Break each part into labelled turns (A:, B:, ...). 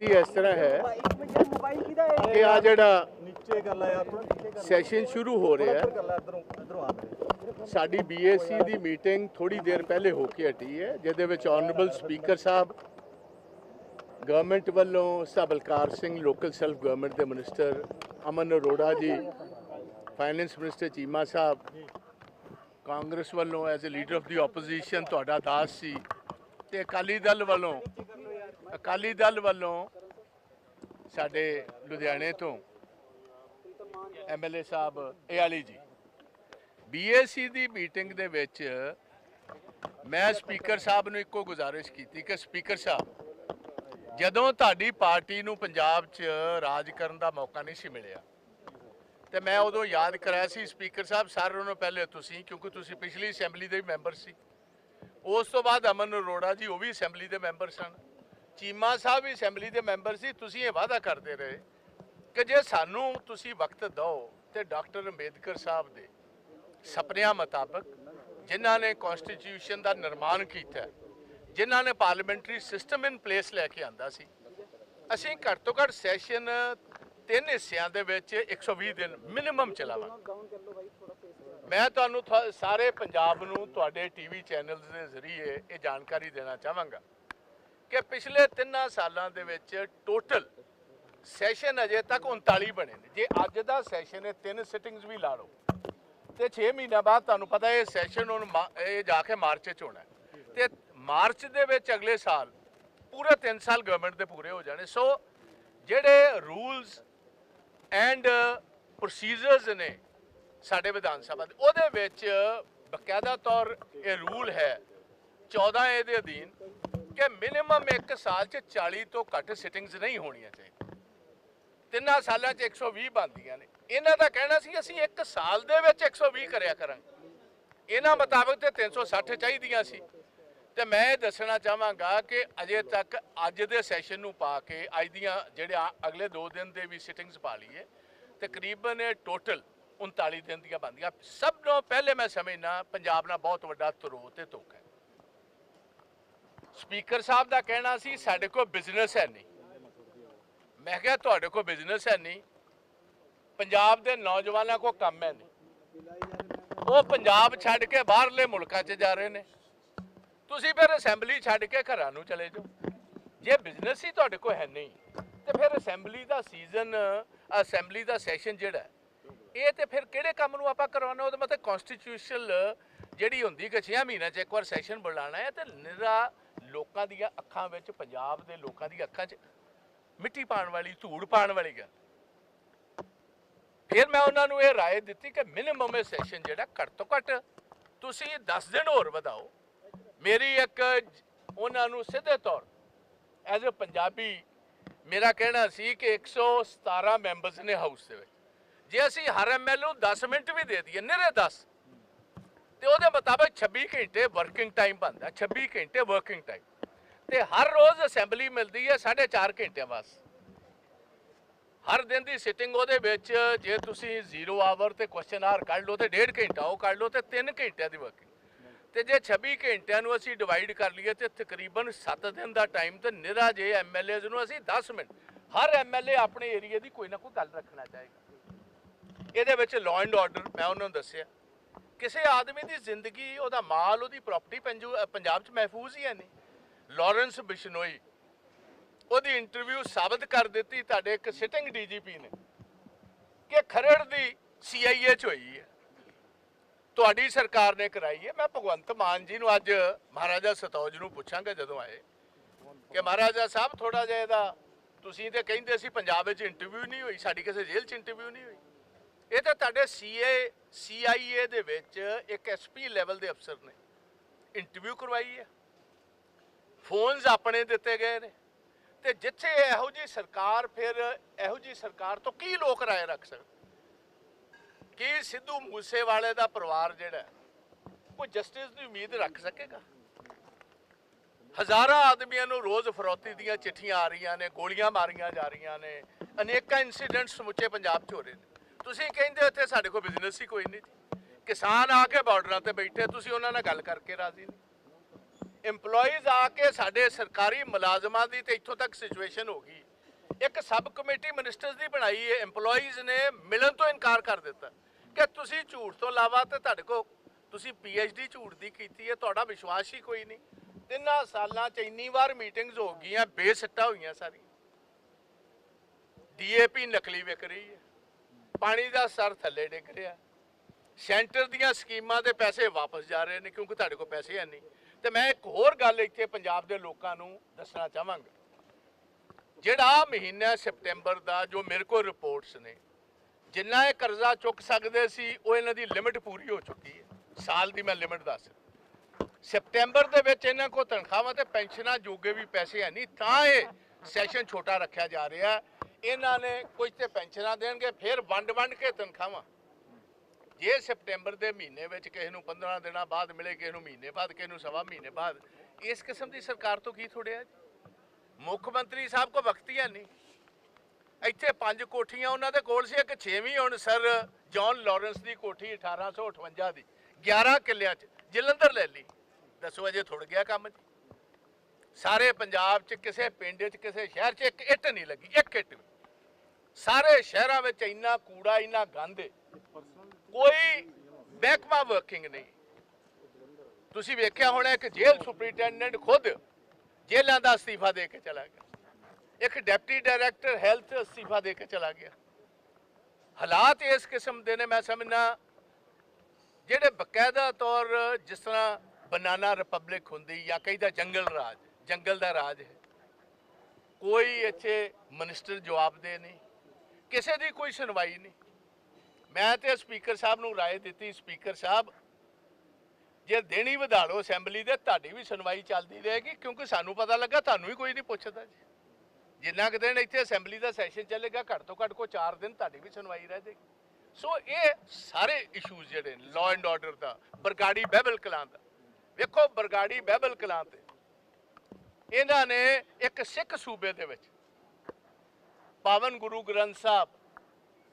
A: ਇਹ ਇਸ ਤਰ੍ਹਾਂ ਹੈ ਕਿ ਆ ਜਿਹੜਾ
B: ਨੀਚੇ ਗੱਲ ਆ
A: ਸੈਸ਼ਨ ਸ਼ੁਰੂ ਹੋ ਰਿਹਾ ਹੈ। ਸਾਡੀ ਬੀਐਸਸੀ ਦੀ ਮੀਟਿੰਗ ਥੋੜੀ ਦੇਰ ਪਹਿਲੇ ਹੋ ਕੇ ਹਟੀ ਹੈ ਜਿਹਦੇ ਵਿੱਚ ਆਨਰੇਬਲ ਸਪੀਕਰ ਸਾਹਿਬ ਗਵਰਨਮੈਂਟ ਵੱਲੋਂ ਸਬਲਕਾਰ ਸਿੰਘ ਲੋਕਲ ਸੈਲਫ ਗਵਰਨਮੈਂਟ ਦੇ minister Aman Arora ji finance minister Cheema ਸਾਹਿਬ ਕਾਂਗਰਸ ਵੱਲੋਂ as a leader of the opposition ਤੁਹਾਡਾ ਦਾਸ ਸੀ ਤੇ ਅਕਾਲੀ ਦਲ ਵੱਲੋਂ ਅਕਾਲੀ ਦਲ ਵੱਲੋਂ ਸਾਡੇ ਲੁਧਿਆਣੇ ਤੋਂ ਐਮਐਲਏ ਸਾਹਿਬ ਇਆਲੀ ਜੀ ਬੀਏਸੀ ਦੀ ਮੀਟਿੰਗ ਦੇ ਵਿੱਚ ਮੈਂ ਸਪੀਕਰ ਸਾਹਿਬ ਨੂੰ ਇੱਕੋ ਗੁਜ਼ਾਰਿਸ਼ ਕੀਤੀ ਕਿ ਸਪੀਕਰ ਸਾਹਿਬ, ਜਦੋਂ ਤੁਹਾਡੀ ਪਾਰਟੀ ਨੂੰ ਪੰਜਾਬ 'ਚ ਰਾਜ ਕਰਨ ਦਾ ਮੌਕਾ ਨਹੀਂ ਸੀ ਮਿਲਿਆ, ਤੇ ਮੈਂ ਉਦੋਂ ਯਾਦ ਕਰਾਇਆ ਸੀ ਸਪੀਕਰ ਸਾਹਿਬ, ਸਾਰਿਆਂ ਨੂੰ ਪਹਿਲੇ ਤੁਸੀਂ, ਕਿਉਂਕਿ ਤੁਸੀਂ ਪਿਛਲੀ ਅਸੈਂਬਲੀ ਦੇ ਮੈਂਬਰ ਸੀ। ਉਸ ਤੋਂ ਬਾਅਦ ਅਮਨ ਅਰੋੜਾ ਜੀ ਉਹ ਵੀ ਅਸੈਂਬਲੀ ਦੇ ਮੈਂਬਰ ਸਨ। ਚੀਮਾ ਸਾਹਿਬ ਵੀ ਅਸੈਂਬਲੀ ਦੇ ਮੈਂਬਰ ਸੀ, ਤੁਸੀਂ ਇਹ ਵਾਅਦਾ ਕਰਦੇ ਰਹੇ ਕਿ ਜੇ ਸਾਨੂੰ ਤੁਸੀਂ ਵਕਤ ਦਿਓ ਤੇ ਡਾਕਟਰ ਅੰਬੇਦਕਰ ਸਾਹਿਬ ਦੇ ਸੁਪਨਿਆਂ ਮੁਤਾਬਕ, ਜਿਨ੍ਹਾਂ ਨੇ ਕਨਸਟੀਟਿਊਸ਼ਨ ਦਾ ਨਿਰਮਾਣ ਕੀਤਾ, ਜਿਨ੍ਹਾਂ ਨੇ ਪਾਰਲੀਮੈਂਟਰੀ ਸਿਸਟਮ ਇਨ ਪਲੇਸ ਲੈ ਕੇ ਆਂਦਾ ਸੀ, ਅਸੀਂ ਘੱਟ ਤੋਂ ਘੱਟ ਸੈਸ਼ਨ ਤਿੰਨ ਹਿੱਸਿਆਂ ਦੇ ਵਿੱਚ 120 ਦਿਨ ਮਿਨੀਮਮ ਚਲਾਵਾਂਗੇ। ਮੈਂ ਤੁਹਾਨੂੰ ਸਾਰੇ ਪੰਜਾਬ ਨੂੰ ਤੁਹਾਡੇ ਟੀਵੀ ਚੈਨਲਸ ਦੇ ਜ਼ਰੀਏ ਇਹ ਜਾਣਕਾਰੀ ਦੇਣਾ ਚਾਹਾਂਗਾ। ਕਿ ਪਿਛਲੇ ਤਿੰਨਾਂ ਸਾਲਾਂ ਦੇ ਵਿੱਚ ਟੋਟਲ ਸੈਸ਼ਨ ਅਜੇ ਤੱਕ 39 ਬਣੇ ਨੇ। ਜੇ ਅੱਜ ਦਾ ਸੈਸ਼ਨ ਹੈ, ਤਿੰਨ ਸਿਟਿੰਗਸ ਵੀ ਲਾ ਲਓ। ਤੇ 6 ਮਹੀਨਿਆਂ ਬਾਅਦ ਤੁਹਾਨੂੰ ਪਤਾ ਇਹ ਸੈਸ਼ਨ ਹੁਣ ਮਾ- ਇਹ ਜਾ ਕੇ ਮਾਰਚ 'ਚ ਹੋਣਾ ਹੈ। ਤੇ ਮਾਰਚ ਦੇ ਵਿੱਚ ਅਗਲੇ ਸਾਲ ਪੂਰੇ 3 ਸਾਲ ਗਵਰਨਮੈਂਟ ਦੇ ਪੂਰੇ ਹੋ ਜਾਣੇ। ਸੋ ਜਿਹੜੇ ਰੂਲਸ ਐਂਡ ਪ੍ਰੋਸੀਜਰਸ ਨੇ ਸਾਡੇ ਵਿਧਾਨ ਸਭਾ ਦੇ, ਉਹਦੇ ਵਿੱਚ ਬਕਾਇਦਾ ਤੌਰ ਇਹ ਰੂਲ ਹੈ 14 ਏ ਦੇ ਅਧੀਨ ਕਿ ਮਿਨੀਮਮ 1 ਸਾਲ 'ਚ 40 ਤੋਂ ਘੱਟ ਸਿਟਿੰਗਸ ਨਹੀਂ ਹੋਣੀਆਂ ਚਾਹੀਦੀਆਂ। ਤਿੰਨਾਂ ਸਾਲਾਂ 'ਚ 120 ਬਣਦੀਆਂ ਨੇ। ਇਹਨਾਂ ਦਾ ਕਹਿਣਾ ਸੀ, ਅਸੀਂ ਇੱਕ ਸਾਲ ਦੇ ਵਿੱਚ 120 ਕਰਿਆ ਕਰਾਂਗੇ। ਇਹਨਾਂ ਮੁਤਾਬਕ ਤੇ 360 ਚਾਹੀਦੀਆਂ ਸੀ। ਤੇ ਮੈਂ ਇਹ ਦੱਸਣਾ ਚਾਹਾਂਗਾ ਕਿ ਅਜੇ ਤੱਕ ਅੱਜ ਦੇ ਸੈਸ਼ਨ ਨੂੰ ਪਾ ਕੇ, ਅੱਜ ਦੀਆਂ ਜਿਹੜੇ ਅਗਲੇ 2 ਦਿਨ ਦੇ ਵੀ ਸਿਟਿੰਗਸ ਪਾ ਲਈਏ, ਤਕਰੀਬਨ ਟੋਟਲ 39 ਦਿਨ ਦੀਆਂ ਬਣਦੀਆਂ। ਸਭ ਤੋਂ ਪਹਿਲੇ ਮੈਂ ਸਮਝਣਾ ਪੰਜਾਬ ਨਾਲ ਬਹੁਤ ਵੱਡਾ ਤਰੋ ਤੇ ਧੋਖਾ ਸਪੀਕਰ ਸਾਹਿਬ ਦਾ ਕਹਿਣਾ ਸੀ, ਸਾਡੇ ਕੋਲ ਬਿਜ਼ਨਸ ਹੈ ਨਹੀਂ। ਮੈਂ ਕਿਹਾ, ਤੁਹਾਡੇ ਕੋਲ ਬਿਜ਼ਨਸ ਹੈ ਨਹੀਂ। ਪੰਜਾਬ ਦੇ ਨੌਜਵਾਨਾਂ ਕੋਲ ਕੰਮ ਹੈ ਨਹੀਂ। ਉਹ ਪੰਜਾਬ ਛੱਡ ਕੇ ਬਾਹਰਲੇ ਮੁਲਕਾਂ 'ਚ ਜਾ ਰਹੇ ਨੇ। ਤੁਸੀਂ ਫਿਰ ਅਸੈਂਬਲੀ ਛੱਡ ਕੇ ਘਰਾਂ ਨੂੰ ਚਲੇ ਜਾਓ। ਜੇ ਬਿਜ਼ਨਸ ਹੀ ਤੁਹਾਡੇ ਕੋਲ ਹੈ ਨਹੀਂ, ਤੇ ਫਿਰ ਅਸੈਂਬਲੀ ਦਾ ਸੀਜ਼ਨ, ਅਸੈਂਬਲੀ ਦਾ ਸੈਸ਼ਨ ਜਿਹੜਾ ਇਹ ਤੇ ਫਿਰ ਕਿਹੜੇ ਕੰਮ ਨੂੰ ਆਪਾਂ ਕਰਵਾਉਣਾ? ਉਹਦੇ ਮਤਲਬ ਕਨਸਟੀਟਿਊਸ਼ਨਲ ਜਿਹੜੀ ਹੁੰਦੀ ਕਿ 6 ਮਹੀਨਿਆਂ 'ਚ ਇੱਕ ਵਾਰ ਸੈਸ਼ਨ ਬੁਲਾਣਾ ਹੈ ਤੇ ਨਿਰਾ ਲੋਕਾਂ ਦੀਆਂ ਅੱਖਾਂ ਵਿੱਚ ਪੰਜਾਬ ਦੇ ਲੋਕਾਂ ਦੀਆਂ ਅੱਖਾਂ 'ਚ ਮਿੱਟੀ ਪਾਣ ਵਾਲੀ ਧੂੜ ਪਾਣ ਵਾਲੀ ਗੱਲ ਫਿਰ ਮੈਂ ਉਹਨਾਂ ਨੂੰ ਇਹ رائے ਦਿੱਤੀ ਕਿ ਮਿਨੀਮਮ ਇਹ ਸੈਸ਼ਨ ਜਿਹੜਾ ਘੱਟ ਤੋਂ ਘੱਟ ਤੁਸੀਂ 10 ਦਿਨ ਹੋਰ ਵਧਾਓ ਮੇਰੀ ਇੱਕ ਜ- ਉਹਨਾਂ ਨੂੰ ਸਿੱਧੇ ਤੌਰ ਐਜ਼ ਅ ਪੰਜਾਬੀ ਮੇਰਾ ਕਹਿਣਾ ਸੀ ਕਿ 117 ਮੈਂਬਰਸ ਨੇ ਹਾਊਸ ਦੇ ਵਿੱਚ ਜੇ ਅਸੀਂ ਹਰ ਐਮਐਲਏ ਨੂੰ 10 ਮਿੰਟ ਵੀ ਦੇ ਦਈਏ ਨਿਰੇ 10 ਤੇ ਉਹਦੇ ਮੁਤਾਬਕ 26 ਘੰਟੇ ਵਰਕਿੰਗ ਟਾਈਮ ਬਣਦਾ 26 ਘੰਟੇ ਵਰਕਿੰਗ ਟਾਈਮ ਤੇ ਹਰ ਰੋਜ਼ ਅਸੈਂਬਲੀ ਮਿਲਦੀ ਹੈ 4.5 ਘੰਟਿਆਂ ਵਾਸਤੇ ਹਰ ਦਿਨ ਦੀ ਸਿਟਿੰਗ ਉਹਦੇ ਵਿੱਚ, ਜੇ ਤੁਸੀਂ 0 ਆਵਰ ਤੇ ਕੁਐਸਚਨ ਆਰ ਕੱਢ ਲਓ ਤੇ 1.5 ਘੰਟਾ ਉਹ ਕੱਢ ਲਓ ਤੇ 3 ਘੰਟਿਆਂ ਦੀ ਵਰਕਿੰਗ ਤੇ ਜੇ 26 ਘੰਟਿਆਂ ਨੂੰ ਅਸੀਂ ਡਿਵਾਈਡ ਕਰ ਲਈਏ ਤੇ ਤਕਰੀਬਨ 7 ਦਿਨ ਦਾ ਟਾਈਮ ਤੇ ਨਿਰਾ ਜੇ ਐਮਐਲਏਜ਼ ਨੂੰ ਅਸੀਂ 10 ਮਿੰਟ, ਹਰ ਐਮਐਲਏ ਆਪਣੇ ਏਰੀਆ ਦੀ ਕੋਈ ਨਾ ਕੋਈ ਗੱਲ ਰੱਖਣਾ ਚਾਹੇਗਾ। ਇਹਦੇ ਵਿੱਚ ਲਾਅ ਐਂਡ ਆਰਡਰ ਮੈਂ ਉਹਨਾਂ ਨੂੰ ਦੱਸਿਆ। ਕਿਸੇ ਆਦਮੀ ਦੀ ਜ਼ਿੰਦਗੀ, ਉਹਦਾ ਮਾਲ, ਉਹਦੀ ਪ੍ਰਾਪਰਟੀ ਪੰਜਾਬ 'ਚ ਮਹਿਫੂਜ਼ ਹੀ ਹੈ ਨਹੀਂ। ਲਾਰੈਂਸ ਬਿਸ਼ਨੋਈ ਉਹਦੀ ਇੰਟਰਵਿਊ ਸਾਬਤ ਕਰ ਦਿੱਤੀ ਤੁਹਾਡੇ ਇੱਕ ਸਿਟਿੰਗ ਡੀਜੀਪੀ ਨੇ ਕਿ ਖਰੜ ਦੀ ਸੀਆਈਏ 'ਚ ਹੋਈ ਹੈ। ਤੁਹਾਡੀ ਸਰਕਾਰ ਨੇ ਕਰਾਈ ਹੈ। ਮੈਂ ਭਗਵੰਤ ਮਾਨ ਜੀ ਨੂੰ ਅੱਜ ਮਹਾਰਾਜਾ ਸਤੌਜ ਨੂੰ ਪੁੱਛਾਂਗਾ ਜਦੋਂ ਆਏ ਕਿ ਮਹਾਰਾਜਾ ਸਾਹਿਬ ਥੋੜਾ ਜਿਹਾ ਇਹਦਾ ਤੁਸੀਂ ਤੇ ਕਹਿੰਦੇ ਸੀ, ਪੰਜਾਬ ਵਿੱਚ ਇੰਟਰਵਿਊ ਨਹੀਂ ਹੋਈ, ਸਾਡੀ ਕਿਸੇ ਜੇਲ੍ਹ 'ਚ ਇੰਟਰਵਿਊ ਨਹੀਂ ਹੋਈ। ਇਹ ਤਾਂ ਤੁਹਾਡੇ ਸੀਏ ਸੀਆਈਏ ਦੇ ਵਿੱਚ ਇੱਕ ਐਸਪੀ ਲੈਵਲ ਦੇ ਅਫਸਰ ਨੇ। ਇੰਟਰਵਿਊ ਕਰਵਾਈ ਹੈ। ਫੋਨਸ ਆਪਣੇ ਦਿੱਤੇ ਗਏ ਨੇ। ਤੇ ਜਿੱਥੇ ਇਹੋ ਜੀ ਸਰਕਾਰ ਫਿਰ ਇਹੋ ਜੀ ਸਰਕਾਰ ਤੋਂ ਕੀ ਲੋਕ ਰਾਏ ਰੱਖ ਸਕਦੇ? ਕੀ ਸਿੱਧੂ ਮੂਸੇਵਾਲੇ ਦਾ ਪਰਿਵਾਰ ਜਿਹੜਾ ਹੈ, ਕੋਈ ਜਸਟਿਸ ਦੀ ਉਮੀਦ ਰੱਖ ਸਕੇਗਾ? ਹਜ਼ਾਰਾਂ ਆਦਮੀਆਂ ਨੂੰ ਰੋਜ਼ ਫਰੋਤੀ ਦੀਆਂ ਚਿੱਠੀਆਂ ਆ ਰਹੀਆਂ ਨੇ ਗੋਲੀਆਂ ਮਾਰੀਆਂ ਜਾ ਰਹੀਆਂ ਨੇ। ਅਨੇਕਾਂ ਇਨਸੀਡੈਂਟ ਸਮੁੱਚੇ ਪੰਜਾਬ 'ਚ ਹੋ ਰਹੇ ਨੇ। ਤੁਸੀਂ ਕਹਿੰਦੇ ਇੱਥੇ ਸਾਡੇ ਕੋਲ ਬਿਜ਼ਨਸ ਹੀ ਕੋਈ ਨਹੀਂ ਜੀ। ਕਿਸਾਨ ਆ ਕੇ ਬਾਰਡਰਾਂ ਤੇ ਬੈਠੇ, ਤੁਸੀਂ ਉਹਨਾਂ ਨਾਲ ਗੱਲ ਕਰਕੇ ਰਾਜ਼ੀ ਨਹੀਂ। EMPLOYEES ਆ ਕੇ ਸਾਡੇ ਸਰਕਾਰੀ ਮੁਲਾਜ਼ਮਾਂ ਦੀ ਤੇ ਇੱਥੋਂ ਤੱਕ ਸਿਚੁਏਸ਼ਨ ਹੋ ਗਈ। ਇੱਕ ਸਬ ਕਮੇਟੀ ਮਿਨਿਸਟਰਸ ਦੀ ਬਣਾਈ ਹੈ, EMPLOYEES ਨੇ ਮਿਲਣ ਤੋਂ ਇਨਕਾਰ ਕਰ ਦਿੱਤਾ। ਕਿ ਤੁਸੀਂ ਝੂਠ ਤੋਂ ਇਲਾਵਾ ਤੇ ਤੁਹਾਡੇ ਕੋ ਤੁਸੀਂ ਡੀ ਝੂਠ ਦੀ ਕੀਤੀ ਹੈ, ਤੁਹਾਡਾ ਵਿਸ਼ਵਾਸ ਹੀ ਕੋਈ ਨਹੀਂ। ਤਿੰਨਾਂ ਸਾਲਾਂ ਚ ਇੰਨੀ ਵਾਰ ਮੀਟਿੰਗਸ ਹੋ ਗਈਆਂ, ਬੇਸਿੱਟਾ ਹੋਈਆਂ ਸਾਰੀਆਂ। ਡੀਏਪੀ ਨਕਲੀ ਵਿਕ ਰਹੀ ਹੈ। ਪਾਣੀ ਦਾ ਸਰ ਥੱਲੇ ਡਿੱਗ ਰਿਹਾ। ਸੈਂਟਰ ਦੀਆਂ ਸਕੀਮਾਂ ਦੇ ਪੈਸੇ ਵਾਪਸ ਜਾ ਰਹੇ ਨੇ ਕਿਉਂਕਿ ਤੁਹਾਡੇ ਕੋਲ ਪੈਸੇ ਹੈ ਨਹੀਂ। ਤੇ ਮੈਂ ਇੱਕ ਹੋਰ ਗੱਲ ਇੱਥੇ ਪੰਜਾਬ ਦੇ ਲੋਕਾਂ ਨੂੰ ਦੱਸਣਾ ਚਾਹਾਂਗਾ। ਜਿਹੜਾ ਮਹੀਨਾ ਸਪਟੈਂਬਰ ਦਾ ਜੋ ਮੇਰੇ ਕੋਲ ਰਿਪੋਰਟਸ ਨੇ, ਜਿੰਨਾ ਇਹ ਕਰਜ਼ਾ ਚੁੱਕ ਸਕਦੇ ਸੀ, ਉਹ ਇਹਨਾਂ ਦੀ ਲਿਮਿਟ ਪੂਰੀ ਹੋ ਚੁੱਕੀ ਹੈ। ਸਾਲ ਦੀ ਮੈਂ ਲਿਮਿਟ ਦੱਸ ਸਪਟੈਂਬਰ ਦੇ ਵਿੱਚ ਇਹਨਾਂ ਕੋਲ ਤਨਖਾਹਾਂ ਤੇ ਪੈਨਸ਼ਨਾਂ ਜੋਗੇ ਵੀ ਪੈਸੇ ਹੈ ਨਹੀਂ, ਤਾਂ ਇਹ ਸੈਸ਼ਨ ਛੋਟਾ ਰੱਖਿਆ ਜਾ ਰਿਹਾ ਹੈ। ਇਹਨਾਂ ਨੇ ਕੁਝ ਤੇ ਪੈਨਸ਼ਨਾਂ ਦੇਣਗੇ, ਫਿਰ ਵੰਡ ਵੰਡ ਕੇ ਤਨਖਾਹਾਂ। ਜੇ ਸਪਟੈਂਬਰ ਦੇ ਮਹੀਨੇ ਵਿੱਚ ਕਿਸੇ ਨੂੰ 15 ਦਿਨਾਂ ਬਾਅਦ ਮਿਲੇ, ਕਿਸੇ ਨੂੰ ਮਹੀਨੇ ਬਾਅਦ, ਕਿਸੇ ਨੂੰ ਸਵਾ ਮਹੀਨੇ ਬਾਅਦ, ਇਸ ਕਿਸਮ ਦੀ ਸਰਕਾਰ ਤੋਂ ਕੀ ਥੋੜਿਆ ਜੀ? ਮੁੱਖ ਮੰਤਰੀ ਸਾਹਿਬ ਕੋ ਵਕਤੀਆਂ ਨਹੀਂ। ਇੱਥੇ ਪੰਜ ਕੋਠੀਆਂ ਉਹਨਾਂ ਦੇ ਕੋਲ ਸੀ, ਇੱਕ ਛੇਵੀਂ ਹੁਣ ਸਰ ਜੌਨ ਲਾਰੈਂਸ ਦੀ ਕੋਠੀ 1858 ਦੀ 11 ਕਿੱਲਿਆਂ 'ਚ, ਜਲੰਧਰ ਲੈ ਲਈ। ਦੱਸੋ ਅਜੇ ਥੁੜ ਗਿਆ ਕੰਮ ਜੀ? ਸਾਰੇ ਪੰਜਾਬ 'ਚ, ਕਿਸੇ ਪਿੰਡ 'ਚ, ਕਿਸੇ ਸ਼ਹਿਰ 'ਚ ਇੱਕ ਇੱਟ ਨਹੀਂ ਲੱਗੀ, ਇੱਕ ਇੱਟ ਵੀ। ਸਾਰੇ ਸ਼ਹਿਰਾਂ ਵਿੱਚ ਇੰਨਾ ਕੂੜਾ, ਇੰਨਾ ਗੰਦ ਹੈ ਕੋਈ ਮਹਿਕਮਾ ਵਰਕਿੰਗ ਨਹੀਂ। ਤੁਸੀਂ ਵੇਖਿਆ ਹੋਣਾ, ਇੱਕ ਜੇਲ੍ਹ ਸੁਪਰੀਟੈਂਡੈਂਟ ਖੁਦ ਜੇਲ੍ਹਾਂ ਦਾ ਅਸਤੀਫਾ ਦੇ ਕੇ ਚਲਾ ਗਿਆ। ਇੱਕ ਡਿਪਟੀ ਡਾਇਰੈਕਟਰ ਹੈਲਥ ਅਸਤੀਫਾ ਦੇ ਕੇ ਚਲਾ ਗਿਆ। ਹਾਲਾਤ ਇਸ ਕਿਸਮ ਦੇ ਨੇ, ਮੈਂ ਸਮਝਣਾ ਜਿਹੜੇ ਬਕਾਇਦਾ ਤੌਰ ਜਿਸ ਤਰ੍ਹਾਂ ਬਨਾਨਾ ਰਿਪਬਲਿਕ ਹੁੰਦੀ ਜਾਂ ਕਈ ਦਾ ਜੰਗਲ ਰਾਜ। ਜੰਗਲ ਦਾ ਰਾਜ ਹੈ। ਕੋਈ ਇੱਥੇ ਮਿਨਿਸਟਰ ਜਵਾਬਦੇ ਨਹੀਂ। ਕਿਸੇ ਦੀ ਕੋਈ ਸੁਣਵਾਈ ਨਹੀਂ। ਮੈਂ ਤੇ ਸਪੀਕਰ ਸਾਹਿਬ ਨੂੰ ਰਾਏ ਦਿੱਤੀ ਸਪੀਕਰ ਸਾਹਿਬ, ਜੇ ਦੇਣੀ ਵਧਾ ਲਓ ਅਸੈਂਬਲੀ ਦੇ, ਤੁਹਾਡੀ ਵੀ ਸੁਣਵਾਈ ਚੱਲਦੀ ਰਹੇਗੀ, ਕਿਉਂਕਿ ਸਾਨੂੰ ਪਤਾ ਲੱਗਾ ਤੁਹਾਨੂੰ ਹੀ ਕੋਈ ਨਹੀਂ ਪੁੱਛਦਾ ਜੀ। ਜਿੰਨਾ ਕੁ ਦਿਨ ਇੱਥੇ ਅਸੈਂਬਲੀ ਦਾ ਸੈਸ਼ਨ ਚੱਲੇਗਾ, ਘੱਟ ਤੋਂ ਘੱਟ ਕੋ 4 ਦਿਨ ਤੁਹਾਡੀ ਵੀ ਸੁਣਵਾਈ ਰਹਿ ਜਾਏਗੀ। ਸੋ ਇਹ ਸਾਰੇ ਇਸ਼ੂਜ਼ ਜਿਹੜੇ ਨੇ ਲਾਅ ਐਂਡ ਆਰਡਰ ਦਾ, ਬਰਗਾੜੀ ਬਹਿਬਲ ਕਲਾਂ ਦਾ। ਵੇਖੋ, ਬਰਗਾੜੀ ਬਹਿਬਲ ਕਲਾਂ ਤੇ ਇਹਨਾਂ ਨੇ ਇੱਕ ਸਿੱਖ ਸੂਬੇ ਦੇ ਵਿੱਚ ਪਾਵਨ ਗੁਰੂ ਗ੍ਰੰਥ ਸਾਹਿਬ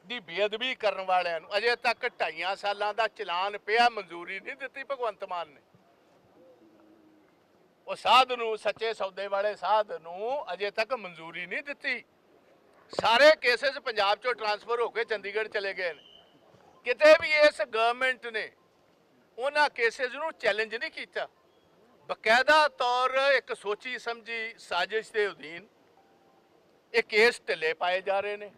A: ਦੀ ਬੇਅਦਬੀ ਕਰਨ ਵਾਲਿਆਂ ਨੂੰ ਅਜੇ ਤੱਕ ਢਾਈਆਂ ਸਾਲਾਂ ਦਾ ਚਲਾਨ ਪਿਆ, ਮਨਜ਼ੂਰੀ ਨਹੀਂ ਦਿੱਤੀ ਭਗਵੰਤ ਮਾਨ ਨੇ। ਉਹ ਸਾਧ ਨੂੰ, ਸੱਚੇ ਸੌਦੇ ਵਾਲੇ ਸਾਧ ਨੂੰ ਅਜੇ ਤੱਕ ਮਨਜ਼ੂਰੀ ਨਹੀਂ ਦਿੱਤੀ। ਸਾਰੇ ਕੇਸਸ ਪੰਜਾਬ ਚੋਂ ਟਰਾਂਸਫਰ ਹੋ ਕੇ ਚੰਡੀਗੜ੍ਹ ਚਲੇ ਗਏ ਨੇ। ਕਿਤੇ ਵੀ ਇਸ ਗਵਰਨਮੈਂਟ ਨੇ ਉਹਨਾਂ ਕੇਸਸ ਨੂੰ ਚੈਲੰਜ ਨਹੀਂ ਕੀਤਾ। ਬਕਾਇਦਾ ਤੌਰ ਇੱਕ ਸੋਚੀ ਸਮਝੀ ਸਾਜ਼ਿਸ਼ ਦੇ ਅਧੀਨ ਇਹ ਕੇਸ ਢਿੱਲੇ ਪਾਏ ਜਾ ਰਹੇ ਨੇ।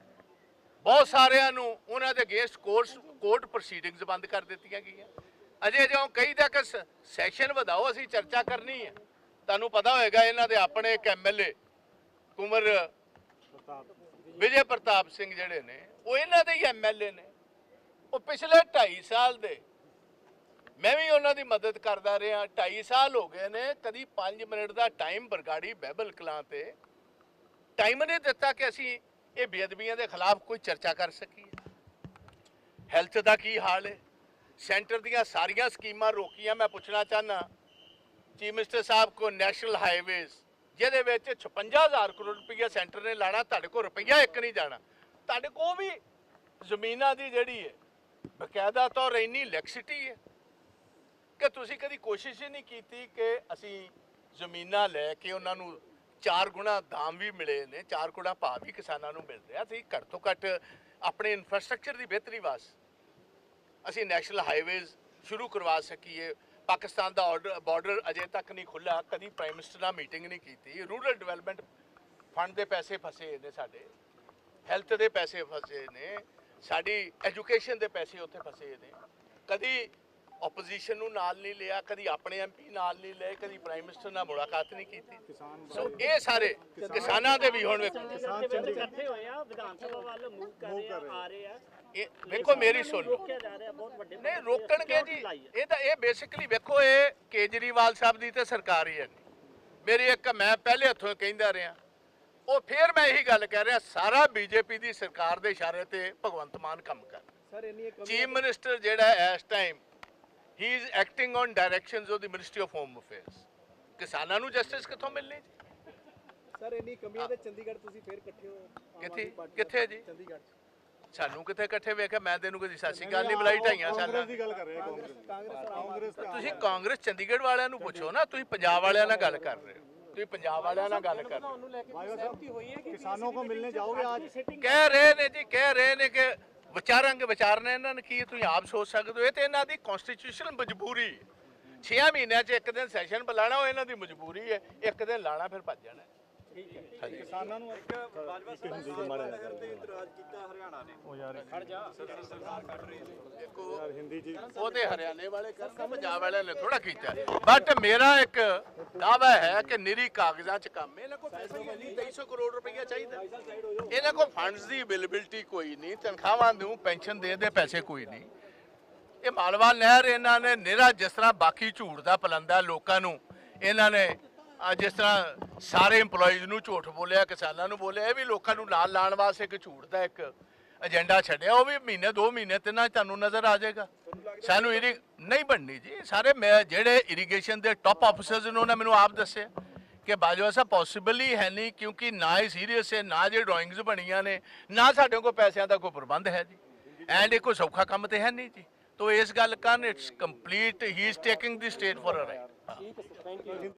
A: ਬਹੁਤ ਸਾਰਿਆਂ ਨੂੰ ਉਹਨਾਂ ਦੇ ਅਗੇਂਸਟ ਕੋਰਟ ਕੋਰਟ ਪ੍ਰੋਸੀਡਿੰਗਸ ਬੰਦ ਕਰ ਦਿੱਤੀਆਂ ਗਈਆਂ। ਅਜੇ ਜਿਉਂ ਕਹੀਦਾ ਕਿ ਸੈਸ਼ਨ ਵਧਾਓ, ਅਸੀਂ ਚਰਚਾ ਕਰਨੀ ਹੈ। ਤੁਹਾਨੂੰ ਪਤਾ ਹੋਏਗਾ ਇਹਨਾਂ ਦੇ ਆਪਣੇ ਇੱਕ ਐਮਐਲਏ ਕੁਮਰ ਵਿਜੇ ਪ੍ਰਤਾਪ ਸਿੰਘ ਜਿਹੜੇ ਨੇ, ਉਹ ਇਹਨਾਂ ਦੇ ਹੀ ਐਮਐਲਏ ਨੇ। ਉਹ ਪਿਛਲੇ 2.5 ਸਾਲ ਦੇ ਮੈਂ ਵੀ ਉਹਨਾਂ ਦੀ ਮਦਦ ਕਰਦਾ ਰਿਹਾ। 2.5 ਸਾਲ ਹੋ ਗਏ ਨੇ, ਕਦੀ 5 ਮਿੰਟ ਦਾ ਟਾਈਮ ਬਰਗਾੜੀ ਬਹਿਬਲ ਕਲਾਂ ਤੇ। ਟਾਈਮ ਨਹੀਂ ਦਿੱਤਾ ਕਿ ਅਸੀਂ ਇਹ ਬੇਅਦਬੀਆਂ ਦੇ ਖਿਲਾਫ ਕੋਈ ਚਰਚਾ ਕਰ ਸਕੀਏ। ਹੈਲਥ ਦਾ ਕੀ ਹਾਲ ਹੈ ਸੈਂਟਰ ਦੀਆਂ ਸਾਰੀਆਂ ਸਕੀਮਾਂ ਰੋਕੀਆਂ ਮੈਂ ਪੁੱਛਣਾ ਚਾਹਨਾ ਚੀਫ ਮਿਨਿਸਟਰ ਸਾਹਿਬ ਕੋ ਨੈਸ਼ਨਲ ਹਾਈਵੇਜ਼ ਜਿਹਦੇ ਵਿੱਚ 56000 ਕਰੋੜ ਰੁਪਈਆ ਸੈਂਟਰ ਨੇ ਲਾਣਾ, ਤੁਹਾਡੇ ਕੋਲ ਰੁਪਈਆ ਇੱਕ ਨਹੀਂ ਜਾਣਾ। ਤੁਹਾਡੇ ਕੋਲ ਵੀ ਜ਼ਮੀਨਾਂ ਦੀ ਜਿਹੜੀ ਹੈ ਬਕਾਇਦਾ ਤੌਰ ਇੰਨੀ ਲੈਕਸਿਟੀ ਹੈ ਕਿ ਤੁਸੀਂ ਕਦੀ ਕੋਸ਼ਿਸ਼ ਹੀ ਨਹੀਂ ਕੀਤੀ ਕਿ ਅਸੀਂ ਜ਼ਮੀਨਾਂ ਲੈ ਕੇ ਉਹਨਾਂ ਨੂੰ ਚਾਰ ਗੁਣਾ ਦਾਮ ਵੀ ਮਿਲੇ ਨੇ, ਚਾਰ ਗੁਣਾ ਭਾਅ ਵੀ ਕਿਸਾਨਾਂ ਨੂੰ ਮਿਲ ਰਿਹਾ। ਸੀ ਘੱਟ ਤੋਂ ਘੱਟ ਆਪਣੇ ਇਨਫਰਾਸਟ੍ਰਕਚਰ ਦੀ ਬਿਹਤਰੀ ਵਾਸਤੇ ਅਸੀਂ ਨੈਸ਼ਨਲ ਹਾਈਵੇਜ਼ ਸ਼ੁਰੂ ਕਰਵਾ ਸਕੀਏ। ਪਾਕਿਸਤਾਨ ਦਾ ਬਾਰਡਰ ਅਜੇ ਤੱਕ ਨਹੀਂ ਖੁੱਲਾ ਕਦੀ ਪ੍ਰਾਈਮ ਮਿਨਿਸਟਰ ਨਾਲ ਮੀਟਿੰਗ ਨਹੀਂ ਕੀਤੀ। ਰੂਰਲ ਡਿਵੈਲਪਮੈਂਟ ਫੰਡ ਦੇ ਪੈਸੇ ਫਸੇ ਨੇ ਸਾਡੇ। ਹੈਲਥ ਦੇ ਪੈਸੇ ਫਸੇ ਨੇ। ਸਾਡੀ ਐਜੂਕੇਸ਼ਨ ਦੇ ਪੈਸੇ ਉੱਥੇ ਫਸੇ ਨੇ। ਕਦੀ ਆਪੋਜੀਸ਼ਨ ਨੂੰ ਨਾਲ ਨਹੀਂ ਲਿਆ ਕਦੀ ਆਪਣੇ ਐਮਪੀ ਨਾਲ ਨਹੀਂ ਲਏ ਕਦੀ ਪ੍ਰਾਈਮ ਮਿਨਿਸਟਰ ਨਾਲ ਮੁਲਾਕਾਤ ਨਹੀਂ ਕੀਤੀ। ਸੋ ਇਹ ਸਾਰੇ ਕਿਸਾਨਾਂ ਦੇ ਵੀ ਹੁਣ
C: ਇਕੱਠੇ ਹੋਏ ਆ ਵਿਧਾਨ ਸਭਾ ਵੱਲ ਮੂਵ ਕਰ ਰਹੇ ਆ ਆ। ਰਹੇ ਆ।
A: ਇਹ ਵੇਖੋ ਮੇਰੀ ਸੁਣ। ਨਹੀਂ ਰੋਕਣਗੇ ਜੀ। ਇਹ ਤਾਂ ਇਹ ਬੇਸਿਕਲੀ ਵੇਖੋ ਇਹ ਕੇਜਰੀਵਾਲ ਸਾਹਿਬ ਦੀ ਤੇ ਸਰਕਾਰ ਹੀ ਹੈ ਮੇਰੀ ਇੱਕ ਮੈਂ ਪਹਿਲੇ ਹੱਥੋਂ ਕਹਿੰਦਾ ਰਿਹਾ। ਉਹ ਫੇਰ ਮੈਂ ਇਹੀ ਗੱਲ ਕਹਿ ਰਿਹਾ ਸਾਰਾ ਬੀਜੇਪੀ ਦੀ ਸਰਕਾਰ ਦੇ ਇਸ਼ਾਰੇ ਤੇ ਭਗਵੰਤ ਮਾਨ ਕੰਮ ਕਰ।
B: ਸਰ ਇੰਨੀ
A: ਚੀਫ ਮਿਨਿਸਟਰ ਜਿਹੜਾ ਇਸ time he is acting on directions of the ministry of home affairs ਕਿਸਾਨਾਂ ਨੂੰ ਜਸਟਿਸ ਕਿੱਥੋਂ ਮਿਲਣੀ
B: ਸਰ ਇਨੀ ਕਮੀਆਂ ਤੇ ਚੰਡੀਗੜ੍ਹ ਤੁਸੀਂ ਫੇਰ ਇਕੱਠੇ ਹੋ?
A: ਕਿੱਥੇ? ਕਿੱਥੇ ਜੀ?
B: ਚੰਡੀਗੜ੍ਹ
A: ਸਾਨੂੰ ਕਿੱਥੇ ਇਕੱਠੇ ਵੇਖਿਆ? ਮੈਂ ਤੈਨੂੰ ਕਦੀ ਸਾਸੀ ਗੱਲ ਨਹੀਂ ਬੁਲਾਈ ਢਾਈਆਂ ਸਾਲਾਂ
B: ਕਾਂਗਰਸ ਦੀ ਗੱਲ ਕਰ ਰਹੇ ਕਾਂਗਰਸ
A: ਤੁਸੀਂ ਕਾਂਗਰਸ ਚੰਡੀਗੜ੍ਹ ਵਾਲਿਆਂ ਨੂੰ ਪੁੱਛੋ ਨਾ ਤੁਸੀਂ ਪੰਜਾਬ ਵਾਲਿਆਂ ਨਾਲ ਗੱਲ ਕਰ ਰਹੇ ਹੋ। ਤੁਸੀਂ ਪੰਜਾਬ ਵਾਲਿਆਂ ਨਾਲ ਗੱਲ ਕਰ ਰਹੇ ਹੋ।
B: ਕਿਸਾਨੋਂ ਕੋ ਮਿਲਨੇ ਜਾਓਗੇ ਅੱਜ
A: ਕਹਿ ਰਹੇ ਨੇ ਜੀ ਕਹਿ ਰਹੇ ਨੇ ਕਿ ਵਿਚਾਰਾਂਗੇ, ਵਿਚਾਰਨਾ ਇਹਨਾਂ ਨੇ ਕੀ, ਤੁਸੀਂ ਆਪ ਸੋਚ ਸਕਦੇ ਹੋ? ਇਹ ਤੇ ਇਹਨਾਂ ਦੀ ਕਨਸਟੀਟਿਊਸ਼ਨਲ ਮਜਬੂਰੀ 6 ਮਹੀਨਿਆਂ 'ਚ ਇੱਕ ਦਿਨ ਸੈਸ਼ਨ ਬੁਲਾਣਾ ਉਹ ਇਹਨਾਂ ਦੀ ਮਜਬੂਰੀ ਹੈ। ਇੱਕ ਦਿਨ ਲਾਣਾ ਫਿਰ ਭੱਜ ਜਾਣਾ। ਹਾਂਜੀ
B: ਕਿਸਾਨਾਂ ਨੂੰ ਇੱਕ ਬਾਜਵਾ ਸਾਹਿਬ ਦੀ ਮਾੜਾ ਤੇ ਇਤਰਾਜ਼ ਕੀਤਾ ਹਰਿਆਣਾ ਨੇ। ਉਹ ਯਾਰ ਖੜ ਜਾ।
A: ਦੇਖੋ
B: ਯਾਰ ਹਿੰਦੀ ਜੀ।
A: ਉਹ ਤੇ ਹਰਿਆਣੇ ਵਾਲੇ ਕਰਨ ਪੰਜਾਬ ਵਾਲਿਆਂ ਨੇ ਥੋੜਾ ਕੀਤਾ। ਬਟ ਮੇਰਾ ਇੱਕ ਦਾਵਾ ਹੈ ਕਿ ਨਿਰੀ ਕਾਗਜ਼ਾਂ 'ਚ ਕੰਮ ਹੈ। ਇਹਨਾਂ ਕੋਲ ਪੈਸਾ ਹੀ ਨਹੀਂ 2300 ਕਰੋੜ ਰੁਪਈਆ ਚਾਹੀਦਾ। ਇਹਨਾਂ ਕੋਲ ਫੰਡਸ ਦੀ ਅਵੇਲੇਬਿਲਟੀ ਕੋਈ ਨਹੀਂ ਤਨਖਾਹਾਂ ਨੂੰ ਪੈਨਸ਼ਨ ਦੇ ਦੇ ਪੈਸੇ ਕੋਈ ਨਹੀਂ। ਇਹ ਮਾਲਵਾ ਨਹਿਰ ਇਹਨਾਂ ਨੇ ਨਿਰਾ ਜਿਸ ਤਰ੍ਹਾਂ ਬਾਕੀ ਝੂਠ ਦਾ ਪਲੰਦਾ ਲੋਕਾਂ ਨੂੰ ਇਹਨਾਂ ਨੇ ਜਿਸ ਤਰ੍ਹਾਂ ਸਾਰੇ EMPLOYEES ਨੂੰ ਝੂਠ ਬੋਲਿਆ, ਕਿਸਾਨਾਂ ਨੂੰ ਬੋਲਿਆ, ਇਹ ਵੀ ਲੋਕਾਂ ਨੂੰ ਨਾਲ ਲਾਣ ਵਾਸਤੇ ਇੱਕ ਝੂਠ ਦਾ ਇੱਕ ਏਜੰਡਾ ਛੱਡਿਆ, ਉਹ ਵੀ ਮਹੀਨੇ, ਦੋ ਮਹੀਨੇ ਤਿੰਨਾਂ 'ਚ ਤੁਹਾਨੂੰ ਨਜ਼ਰ ਆ ਜਾਏਗਾ। ਸਾਨੂੰ ਇਹਦੀ ਨਹੀਂ ਬਣਨੀ ਜੀ, ਸਾਰੇ ਮੈਂ ਜਿਹੜੇ ਇਰੀਗੇਸ਼ਨ ਦੇ ਟਾਪ ਆਫੀਸਰਸ ਨੇ, ਉਹਨਾਂ ਮੈਨੂੰ ਆਪ ਦੱਸਿਆ ਕਿ ਬਾਜਵਾ ਸਾਹਿਬ ਪੋਸੀਬਲ ਹੀ ਹੈ ਨਹੀਂ, ਕਿਉਂਕਿ ਨਾ ਹੀ ਸੀਰੀਅਸ ਹੈ, ਨਾ ਜੇ ਡਰਾਇੰਗਸ ਬਣੀਆਂ ਨੇ, ਨਾ ਸਾਡੇ ਕੋਲ ਪੈਸਿਆਂ ਦਾ ਕੋਈ ਪ੍ਰਬੰਧ ਹੈ ਜੀ। ਐਂਡ ਇਹ ਕੋਈ ਸੌਖਾ ਕੰਮ ਤੇ ਹੈ ਨਹੀਂ ਜੀ। ਤੋ ਇਸ ਗੱਲ ਕਾਰਨ it's complete he is taking the state for a ride